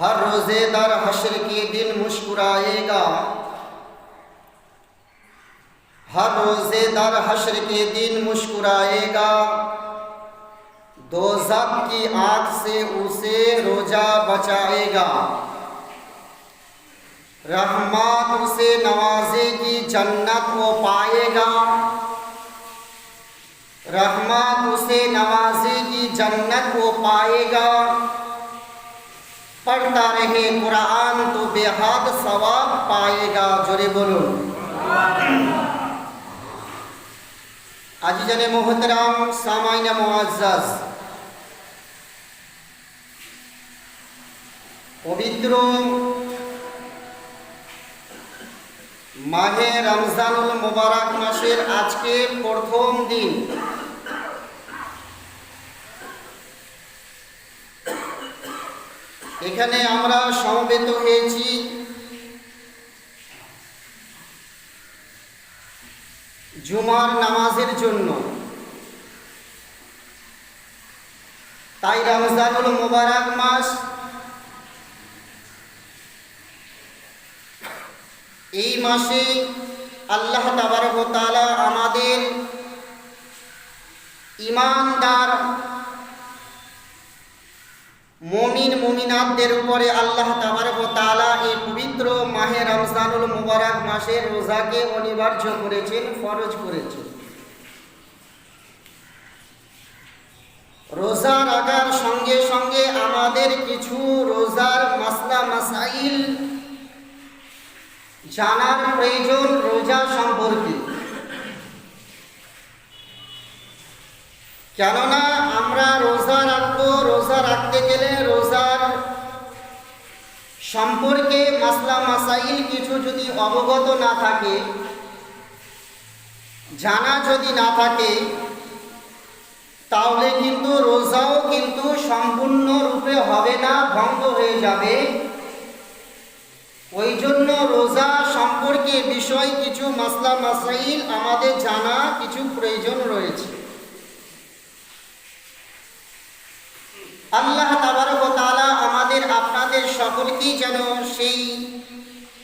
ہر روزے در حشر کے دن مسکرائے گا۔ ہر روزے در حشر کے دن مسکرائے گا۔ دو کی آنکھ سے اسے روزہ بچائے گا۔ رحمات اسے نوازے کی جنت وہ پائے گا۔ رحمت اسے نوازے کی جنت وہ پائے گا۔ पढ़ता रहे कुरान तो बेहद सवाब पाएगा जोरे बोलून আজিজানে মোহতরাম সামাইনা মোয়াজ্জাজ পবিত্র মাহে রমজানুল মোবারক মাসের আজকে প্রথম দিন এখানে আমরা সমবেত হয়েছি। জুমার নামাজের জন্য। তাই রমজানুল মোবারক মাস এই মাসে আল্লাহ তাবারক তাআলা আমাদের ইমানদার মমিন, মমিনাতদের উপরে আল্লাহ তাআলা এই পবিত্র মাহে রমজানুল মুবারক মাসের রোজাকে অনিবার্য করেছেন, ফরজ করেছেন। রোজা রাখার সঙ্গে সঙ্গে আমাদের কিছু রোজার মাসলা মাসাইল জানার প্রয়োজন রোজা সম্পর্কে। কেননা আমরা রাখতে গেলে রোজার সম্পর্কে মাসলা মাসাইল কিছু যদি অবগত না থাকে, জানা যদি না থাকে, তাহলে কিন্তু রোজাও কিন্তু সম্পূর্ণ রূপে হবে না, ভঙ্গ হয়ে যাবে। ওই জন্য রোজা সম্পর্কে বিষয় কিছু মাসলা মাসাইল আমাদের জানা কিছু প্রয়োজন রয়েছে আল্লাহ তাবারক তাআলা আমাদের আপনাদের সকলকেই যেন সেই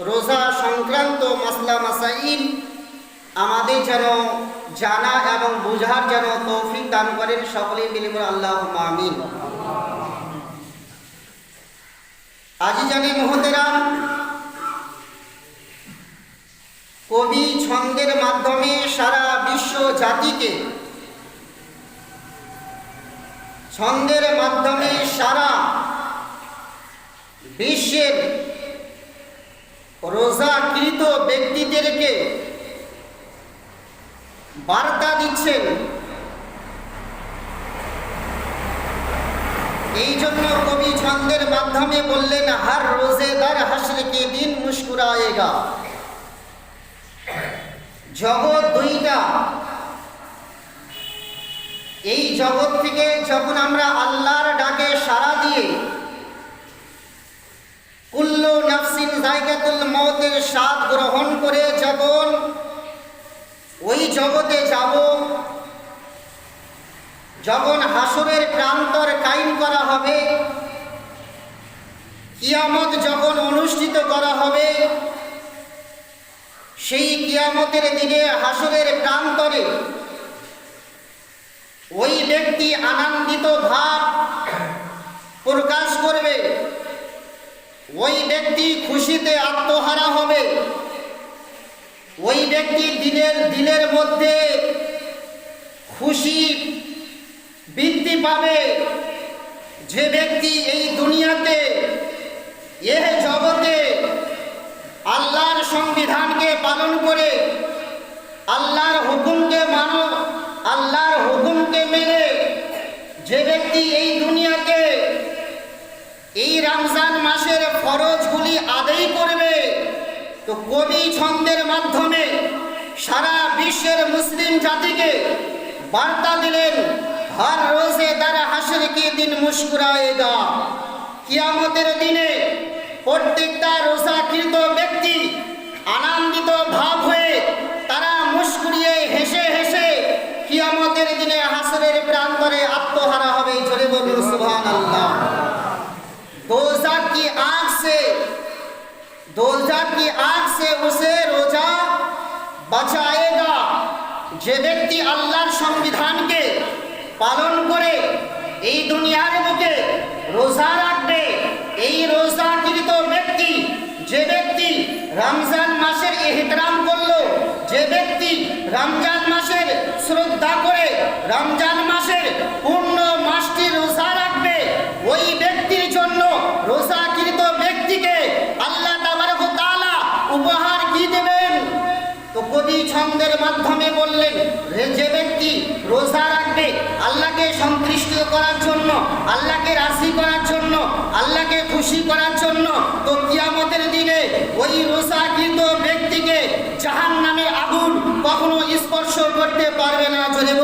রোজা সংক্রান্ত মাসলা মাসাইল আমাদের যেন জানা এবং বোঝার যেন তৌফিক দান করেন সকলে মিলে বলে আল্লাহ মামিন আজি জানি মহতেরাম, কবি ছন্দের মাধ্যমে সারা বিশ্ব জাতিকে ছন্দের মাধ্যমে সারা বিশ্বের রোজাকৃত ব্যক্তিদেরকে বার্তা দিচ্ছেন। এই জন্য কবি ছন্দের মাধ্যমে বললেন, হার রোজেদার হাসরেকে দিন মুস্কুরায়েগা? জগৎ দুইটা। এই জগৎ থেকে যখন আমরা আল্লাহর ডাকে সাড়া দিয়ে, কুল্লু জায়গাতুল মৌতের স্বাদ গ্রহণ করে যখন ওই জগতে যাব, যখন হাসরের প্রান্তর কায়েম করা হবে, কিয়ামত যখন অনুষ্ঠিত করা হবে, সেই কিয়ামতের দিনে হাসরের প্রান্তরে ওই ব্যক্তি আনন্দিত ভাব প্রকাশ করবে। ওই ব্যক্তি খুশিতে আত্মহারা হবে। ওই ব্যক্তি দিনের দিনের মধ্যে খুশি বৃদ্ধি পাবে। যে ব্যক্তি এই দুনিয়াতে, এ জগতে আল্লাহর সংবিধানকে পালন করে, আল্লাহর হুকুমকে মানো, আল্লাহর হুকুমকে মেনে, যে ব্যক্তি এই দুনিয়াতে এই রমজান মাসের ফরজগুলি আদায় করবে। তো কবি ছন্দের মাধ্যমে সারা বিশ্বের মুসলিম জাতিকে বার্তা দিলেন, হর রোজে দ্বারা হাসর কি দিন মুস্কুরায়েগা কিয়ামতের দিনে প্রত্যেকটা রোজাকৃত ব্যক্তি আনন্দিত ভাব হয়ে তারা মুস্কুরিয়ে হেসে হেসে কিয়ামতের দিনে হাসরের প্রান্তরে আত্মহারা হবে। জোরে বলুন, সুবহানাল্লাহ। দোজাক दोजख की आग से उसे रोजा বাঁচায়েগা যে ব্যক্তি আল্লাহর সংবিধানকে পালন করে এই দুনিয়ার বুকে রোজা রাখবে এই রোজাকৃত ব্যক্তি যে ব্যক্তি রমজান মাসের এহতরাম করলো যে ব্যক্তি রমজান মাসের শ্রদ্ধা করে রমজান মাসের ব্যক্তি রোজা রাখবে, আল্লাহকে সন্তুষ্ট করার জন্য, আল্লাহকে রাশি করার জন্য, আল্লাহকে খুশি করার জন্য, তো কিয়ামতের দিনে ওই রোজাকৃত ব্যক্তিকে জাহান নামে আগুন কখনো স্পর্শ করতে পারবে না। চলে